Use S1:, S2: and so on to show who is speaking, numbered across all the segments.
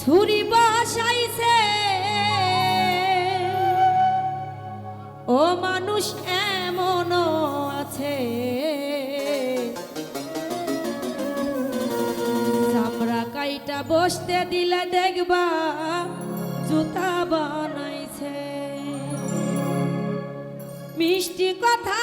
S1: ছুরি বসাইছে। ও মানুষ এমনও আছে। চামড়া কাইটা বসতে দিলে দেখবা জুতা বানাইছে। মিষ্টি কথা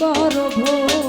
S1: করো ভোর